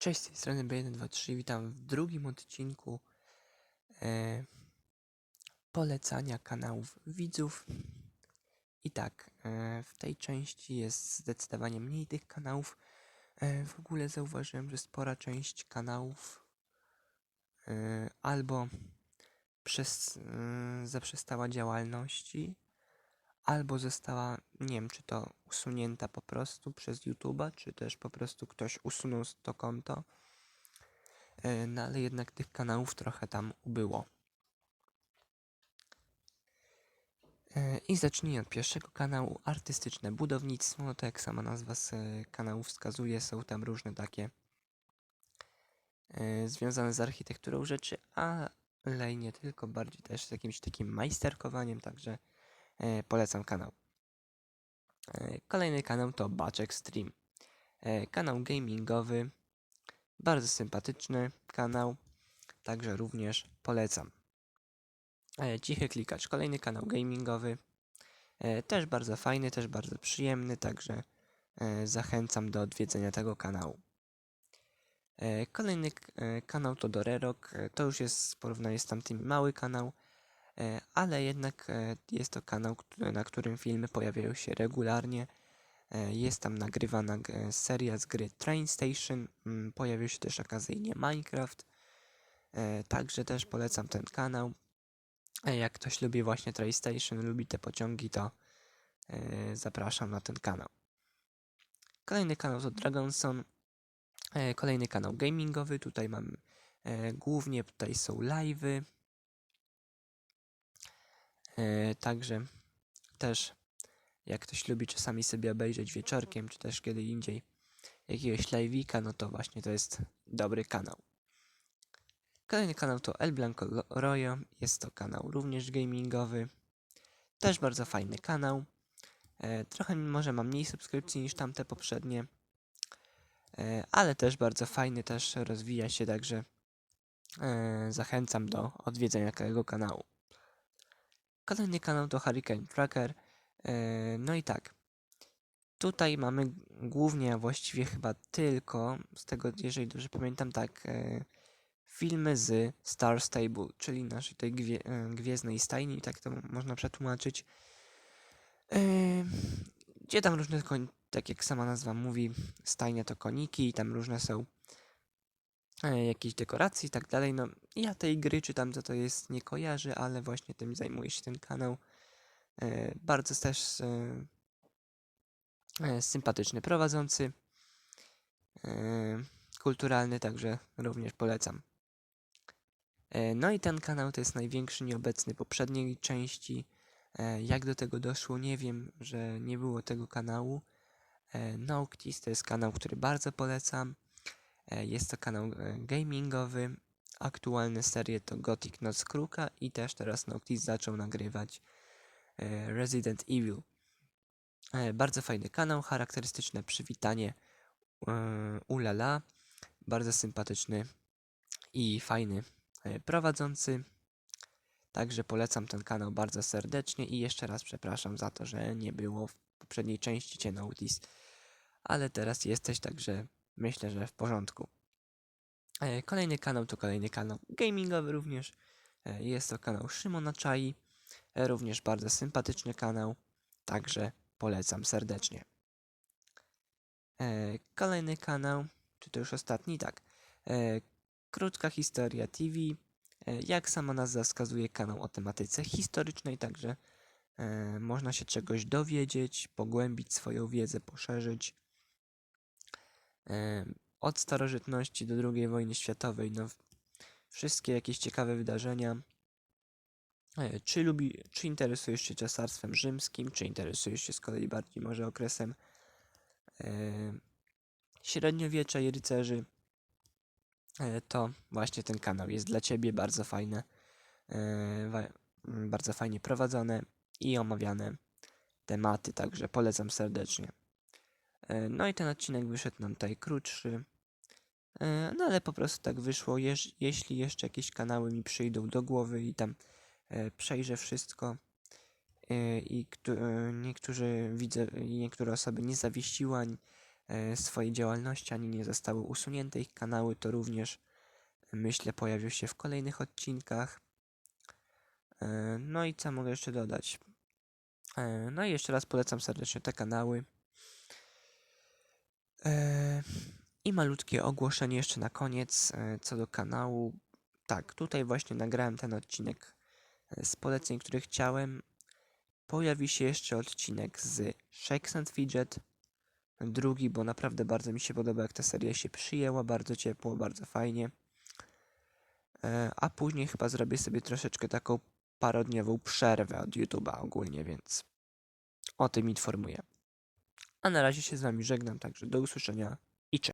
Cześć, z tej strony B123, witam w drugim odcinku e, polecania kanałów widzów. I tak, e, w tej części jest zdecydowanie mniej tych kanałów. E, w ogóle zauważyłem, że spora część kanałów e, albo przez, e, zaprzestała działalności, albo została, nie wiem, czy to usunięta po prostu przez YouTube'a, czy też po prostu ktoś usunął to konto. E, No ale jednak tych kanałów trochę tam ubyło. E, I zacznijmy od pierwszego kanału, artystyczne budownictwo. No to jak sama nazwa z e, kanału wskazuje, są tam różne takie związane z architekturą rzeczy, ale nie tylko, bardziej też z jakimś takim majsterkowaniem, także polecam kanał. E, Kolejny kanał to Baczek Stream. E, Kanał gamingowy, bardzo sympatyczny kanał, także również polecam. E, Cichy Klikacz, kolejny kanał gamingowy, e, też bardzo fajny, też bardzo przyjemny, także e, zachęcam do odwiedzenia tego kanału. E, Kolejny e, kanał to Dorerok, e, to już jest w porównaniu z tamtymi mały kanał, e, ale jednak e, jest to kanał, na którym filmy pojawiają się regularnie. E, Jest tam nagrywana seria z gry Train Station. mm, Pojawił się też okazyjnie Minecraft. E, Także też polecam ten kanał. E, Jak ktoś lubi właśnie Train Station, lubi te pociągi, to e, zapraszam na ten kanał. Kolejny kanał to Dragonson. E, Kolejny kanał gamingowy. Tutaj mam e, głównie tutaj są live'y. E, Także też jak ktoś lubi czasami sobie obejrzeć wieczorkiem, czy też kiedy indziej jakiegoś live'ika, no to właśnie to jest dobry kanał. Kolejny kanał to El Blanco Royo. Jest to kanał również gamingowy. Też bardzo fajny kanał. E, trochę może ma mniej subskrypcji niż tamte poprzednie. E, ale też bardzo fajny, też rozwija się, także zachęcam do odwiedzenia tego kanału. Kolejny kanał to Hurricane Tracker. E, no i tak. Tutaj mamy głównie, a właściwie chyba tylko, z tego, jeżeli dobrze pamiętam, tak, e, filmy z Star Stable, czyli naszej tej gwie, e, gwiezdnej stajni, tak to można przetłumaczyć. Gdzie tam różne, koń, tak jak sama nazwa mówi, stajnia to koniki i tam różne są e, jakieś dekoracje i tak dalej. No, ja tej gry czy tam co to jest nie kojarzę, ale właśnie tym zajmuje się ten kanał. E, bardzo też e, sympatyczny prowadzący, kulturalny, także również polecam. No i ten kanał to jest największy nieobecny poprzedniej części. Jak do tego doszło, nie wiem, że nie było tego kanału. Noctis to jest kanał, który bardzo polecam. E, Jest to kanał e, gamingowy. Aktualne serie to Gothic Noc Kruka i też teraz Noctis zaczął nagrywać e, Resident Evil. Bardzo fajny kanał, charakterystyczne przywitanie ulala, bardzo sympatyczny i fajny prowadzący. Także polecam ten kanał bardzo serdecznie i jeszcze raz przepraszam za to, że nie było w poprzedniej części Cię Nautis, ale teraz jesteś, także myślę, że w porządku. E, Kolejny kanał to kolejny kanał gamingowy również. E, Jest to kanał Szymona Czai, e, również bardzo sympatyczny kanał, także polecam serdecznie. Kolejny kanał, czy to już ostatni? Tak. Krótka historia TV. Jak sama nazwa wskazuje, kanał o tematyce historycznej, także można się czegoś dowiedzieć, pogłębić swoją wiedzę, poszerzyć. Od starożytności do II wojny światowej, no wszystkie jakieś ciekawe wydarzenia. E, Czy, lubi, czy interesujesz się cesarstwem rzymskim, czy interesujesz się z kolei bardziej może okresem średniowiecza i rycerzy, e, to właśnie ten kanał jest dla Ciebie bardzo fajne, bardzo fajnie prowadzone i omawiane tematy, także polecam serdecznie. E, No i ten odcinek wyszedł nam tutaj krótszy, e, no ale po prostu tak wyszło, jeśli jeszcze jakieś kanały mi przyjdą do głowy i tam e, przejrzę wszystko i któ- niektórzy widzę niektóre osoby nie zawiesiła, e, swojej działalności, ani nie zostały usunięte ich kanały, to również myślę pojawią się w kolejnych odcinkach. No i co mogę jeszcze dodać? No i jeszcze raz polecam serdecznie te kanały. E, I malutkie ogłoszenie jeszcze na koniec e, co do kanału. Tak, tutaj właśnie nagrałem ten odcinek e, z poleceń, które chciałem. Pojawi się jeszcze odcinek z Shakes and Fidget. Drugi, bo naprawdę bardzo mi się podoba, jak ta seria się przyjęła. Bardzo ciepło, bardzo fajnie. E, A później chyba zrobię sobie troszeczkę taką parodniową przerwę od YouTube'a ogólnie, więc o tym informuję. A na razie się z wami żegnam, także do usłyszenia